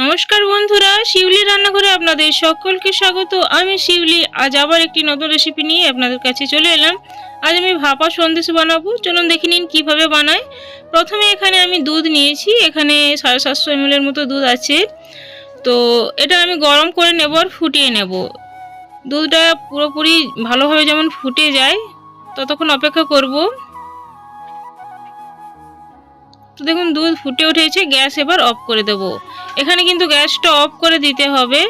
নমস্কার বন্ধুরা শিউলি রান্নাঘরে আপনাদের সকলকে স্বাগত। আমি শিউলি, আজ আবার একটি নতুন রেসিপি নিয়ে আপনাদের কাছে চলে এলাম। আজ আমি ভাপা সন্দেশ বানাবো। চলুন দেখে নিন কীভাবে বানাই প্রথমে এখানে আমি দুধ নিয়েছি। এখানে সাড়ে সাতশো এমএলের মতো দুধ আছে। তো এটা আমি গরম করে নেব আর ফুটিয়ে নেব। দুধটা পুরোপুরি ভালোভাবে যেমন ফুটে যায়, ততক্ষণ অপেক্ষা করব। তো দেখুন দুধ ফুটে উঠেছে, গ্যাস এবার অফ করে দেব। এখানে কিন্তু গ্যাসটা অফ করে দিতে হবে।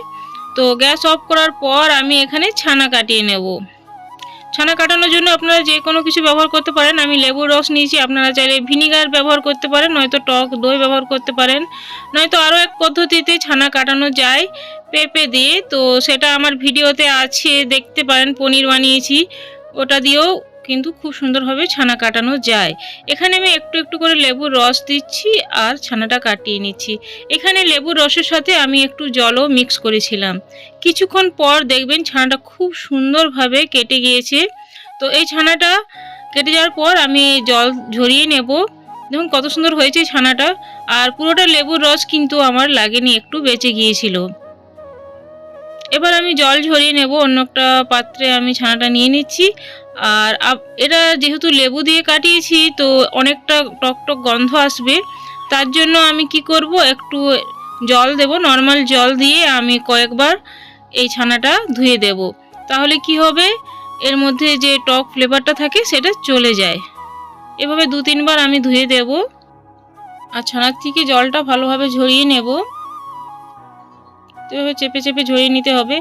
তো গ্যাস অফ করার পর আমি এখানে ছানা কাটিয়ে নেব। ছানা কাটানোর জন্য আপনারা যে কোনো কিছু ব্যবহার করতে পারেন। আমি লেবুর রস নিয়েছি, আপনারা চাইলে ভিনিগার ব্যবহার করতে পারেন, নয়তো টক দই ব্যবহার করতে পারেন। নয়তো আরও এক পদ্ধতিতে ছানা কাটানো যায় পেঁপে দিয়ে। তো সেটা আমার ভিডিওতে আছে, দেখতে পারেন, পনির বানিয়েছি। ওটা দিয়েও কিন্তু খুব সুন্দরভাবে ছানা কাটানো যায়। এখানে আমি একটু একটু করে লেবুর রস দিচ্ছি আর ছানাটা কাটিয়ে নিচ্ছি। এখানে লেবুর রসের সাথে আমি একটু জলও মিক্স করেছিলাম। কিছুক্ষণ পর দেখবেন ছানাটা খুব সুন্দরভাবে কেটে গিয়েছে। তো এই ছানাটা কেটে যাওয়ার পর আমি জল ঝরিয়ে নেব। দেখুন কত সুন্দর হয়েছে ছানাটা। আর পুরোটা লেবুর রস কিন্তু আমার লাগেনি, একটু বেঁচে গিয়েছিল। এবার আমি জল ঝরিয়ে নেব, অন্য একটা পাত্রে আমি ছানাটা নিয়ে নিচ্ছি। আর এটা যেহেতু লেবু দিয়ে কাটিয়েছি, তো অনেকটা টক টক গন্ধ আসবে। তার জন্য আমি কি করব, একটু জল দেব, নর্মাল জল দিয়ে আমি কয়েকবার এই ছানাটা ধুয়ে দেব। তাহলে কি হবে, এর মধ্যে যে টক ফ্লেভারটা থাকে, সেটা চলে যায়। এভাবে দু তিনবার আমি ধুয়ে দেব। আর ছানার থেকে জলটা ভালোভাবে ঝরিয়ে নেব। তো চেপে চেপে ঝরিয়ে নিতে হবে।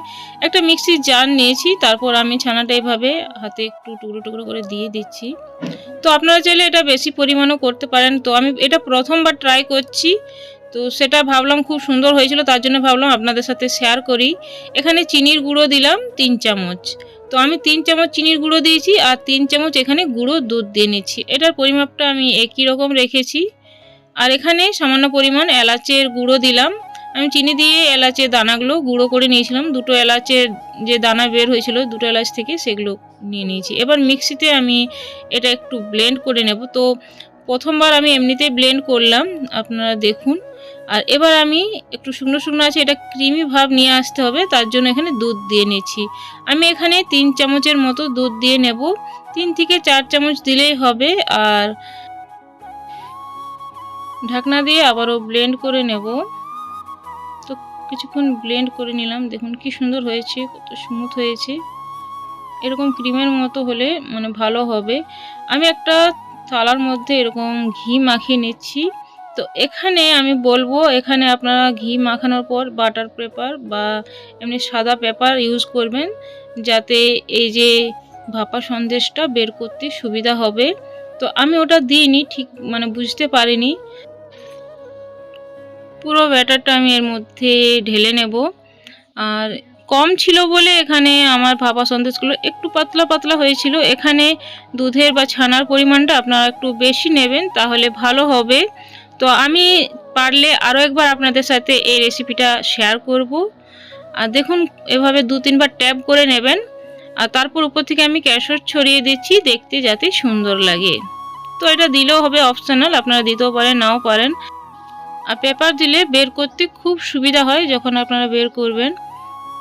একটা মিক্সির জার নিয়েছি, তারপর আমি ছানাটা এভাবে হাতে একটু টুকরো টুকরো করে দিয়ে দিচ্ছি। তো আপনারা চাইলে এটা বেশি পরিমাণও করতে পারেন। তো আমি এটা প্রথমবার ট্রাই করছি, তো সেটা ভাবলাম খুব সুন্দর হয়েছিল, তার জন্য ভাবলাম আপনাদের সাথে শেয়ার করি। এখানে চিনির গুঁড়ো দিলাম তিন চামচ। তো আমি তিন চামচ চিনির গুঁড়ো দিয়েছি আর তিন চামচ এখানে গুঁড়ো দুধ দিয়ে নিচ্ছি। এটার পরিমাপটা আমি একই রকম রেখেছি। আর এখানে সামান্য পরিমাণ এলাচের গুঁড়ো দিলাম। আমি চিনি দিয়ে এলাচের দানাগুলো গুঁড়ো করে নিয়েছিলাম। দুটো এলাচের যে দানা বের হয়েছিল, দুটো এলাচ থেকে সেগুলো নিয়ে নিয়েছি। এবার মিক্সিতে আমি এটা একটু ব্লেন্ড করে নেব। তো প্রথমবার আমি এমনিতে ব্লেন্ড করলাম, আপনারা দেখুন। আর এবার আমি একটু শুকনো শুকনো আছে, এটা ক্রিমি ভাব নিয়ে আসতে হবে, তার জন্য এখানে দুধ দিয়ে নিচ্ছি। আমি এখানে তিন চামচের মতো দুধ দিয়ে নেব। তিন থেকে চার চামচ দিলেই হবে, আর ঢাকনা দিয়ে আবারও ব্লেন্ড করে নেব। কিছুক্ষণ ব্লেন্ড করে নিলাম। দেখুন কি সুন্দর হয়েছে, কত স্মুথ হয়েছে। এরকম ক্রিমের মতো হলে মানে ভালো হবে। আমি একটা থালার মধ্যে এরকম ঘি মাখিয়ে নিচ্ছি। তো এখানে আমি বলব, এখানে আপনারা ঘি মাখানোর পর বাটার পেপার বা এমনি সাদা পেপার ইউজ করবেন। যাতে এই যে ভাপা সন্দেশটা বের করতে সুবিধা হবে। তো আমি ওটা দিইনি, ঠিক মানে বুঝতে পারিনি। পুরো ব্যাটারটা আমি এর মধ্যে ঢেলে নেব। আর কম ছিল বলে এখানে আমার ভাপা সন্দেশগুলো একটু পাতলা পাতলা হয়েছিল। এখানে দুধের বা ছানার পরিমাণটা আপনারা একটু বেশি নেবেন, তাহলে ভালো হবে। তো আমি পারলে আরও একবার আপনাদের সাথে এই রেসিপিটা শেয়ার করব। আর দেখুন, এভাবে দু তিনবার ট্যাপ করে নেবেন। আর তারপর উপর থেকে আমি ক্যাশর ছড়িয়ে দিচ্ছি, দেখতে যাতে সুন্দর লাগে। তো এটা দিলেও হবে অপশনাল আপনারা দিতেও পারেন, নাও পারেন। আর পেপার দিলে বের করতে খুব সুবিধা হয় যখন আপনারা বের করবেন।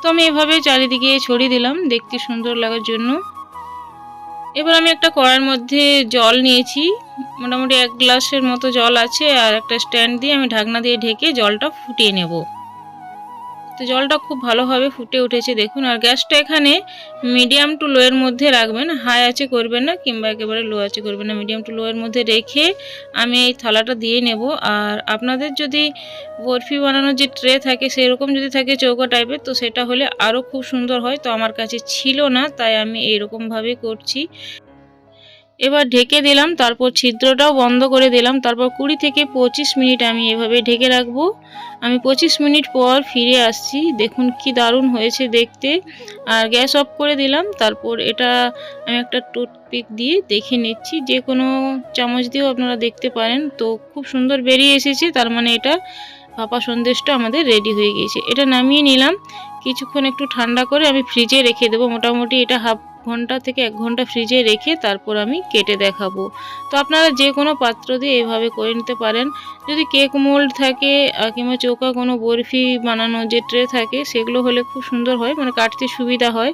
তো আমি এভাবে চারিদিকে ছড়িয়ে দিলাম দেখতে সুন্দর লাগার জন্য। এবার আমি একটা কড়ার মধ্যে জল নিয়েছি। মোটামুটি এক গ্লাসের মতো জল আছে আর একটা স্ট্যান্ড দিয়ে আমি ঢাকনা দিয়ে ঢেকে জলটা ফুটিয়ে নেব। তো জলটা খুব ভালোভাবে ফুটে উঠেছে, দেখুন। আর গ্যাসটা এখানে মিডিয়াম টু লোয়ের মধ্যে রাখবেন হাই আছে করবেন না, কিংবা একেবারে লো আছে করবেন না। মিডিয়াম টু লোয়ের মধ্যে রেখে আমি এই থালাটা দিয়ে নেব। আর আপনাদের যদি বরফি বানানোর যে ট্রে থাকে, সেরকম যদি থাকে চৌকো টাইপের তো সেটা হলে আরও খুব সুন্দর হয়। তো আমার কাছে ছিল না, তাই আমি এইরকমভাবে করছি। এবার ঢেকে দিলাম, তারপর ছিদ্রটাও বন্ধ করে দিলাম, তারপর কুড়ি থেকে পঁচিশ মিনিট আমি এভাবে ঢেকে রাখব। আমি পঁচিশ মিনিট পর ফিরে আসছি, দেখুন কি দারুণ হয়েছে দেখতে। আর গ্যাস অফ করে দিলাম, তারপর এটা আমি একটা টুথপিক দিয়ে দেখে নিচ্ছি, যে কোনো চামচ দিয়েও আপনারা দেখতে পারেন। তো খুব সুন্দর বেরিয়ে এসেছে, তার মানে এটা ভাপা সন্দেশটা আমাদের রেডি হয়ে গিয়েছে। এটা নামিয়ে নিলাম, কিছুক্ষণ একটু ঠান্ডা করে আমি ফ্রিজে রেখে দেবো, মোটামুটি এটা হাফ ঘণ্টা থেকে এক ঘণ্টা ফ্রিজে রেখে তারপর আমি কেটে দেখাবো। তো আপনারা যে কোনো পাত্র দিয়ে এইভাবে করে নিতে পারেন। যদি কেক মোল্ড থাকে কিংবা চৌকা কোনো বরফি বানানো যে ট্রে থাকে, সেগুলো হলে খুব সুন্দর হয় মানে কাটতে সুবিধা হয়।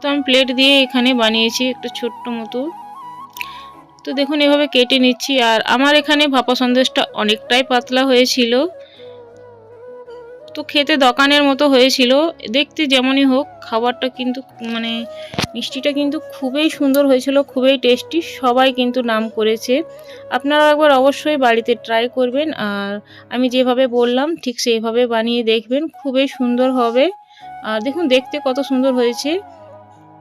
তো আমি প্লেট দিয়ে এখানে বানিয়েছি একটা ছোট্ট মতো। তো দেখুন এভাবে কেটে নিচ্ছি, আর আমার এখানে ভাপা সন্দেশটা অনেকটাই পাতলা হয়েছিল। তো খেতে দোকানের মতো হয়েছিল। দেখতে যেমনই হোক, খাবারটা কিন্তু মানে মিষ্টিটা কিন্তু খুবই সুন্দর হয়েছিল, খুবই টেস্টি সবাই কিন্তু নাম করেছে। আপনারা একবার অবশ্যই বাড়িতে ট্রাই করবেন, আর আমি যেভাবে বললাম, ঠিক সেইভাবে বানিয়ে দেখবেন, খুবই সুন্দর হবে। আর দেখুন, দেখতে কত সুন্দর হয়েছে।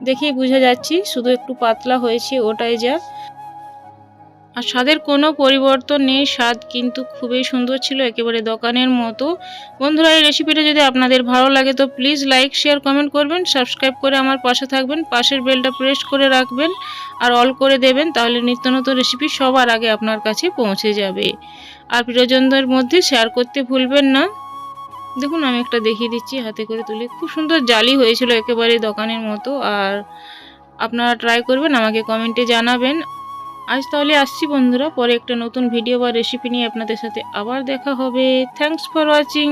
দেখেই বোঝা যাচ্ছে, শুধু একটু পাতলা হয়েছে, ওটাই যা। আর স্বাদের কোনো পরিবর্তন নেই। স্বাদ কিন্তু খুবই সুন্দর ছিল একেবারে দোকানের মতো। বন্ধুরা, এই রেসিপিটা যদি আপনাদের ভালো লাগে তো প্লিজ লাইক শেয়ার কমেন্ট করবেন সাবস্ক্রাইব করে আমার পাশে থাকবেন, পাশের বেলটা প্রেস করে রাখবেন আর অল করে দেবেন, তাহলে নিত্য নতুন রেসিপি সবার আগে আপনার কাছে পৌঁছে যাবে। আর প্রিয়জনদের মধ্যে শেয়ার করতে ভুলবেন না। দেখুন, আমি একটা দেখিয়ে দিচ্ছি, হাতে করে তুলে। খুব সুন্দর জালি হয়েছিল একেবারে দোকানের মতো। আর আপনারা ট্রাই করবেন, আমাকে কমেন্টে জানাবেন। আজ তাহলে আসছি বন্ধুরা, পরে একটা নতুন ভিডিও বা রেসিপি নিয়ে আপনাদের সাথে আবার দেখা হবে। Thanks for watching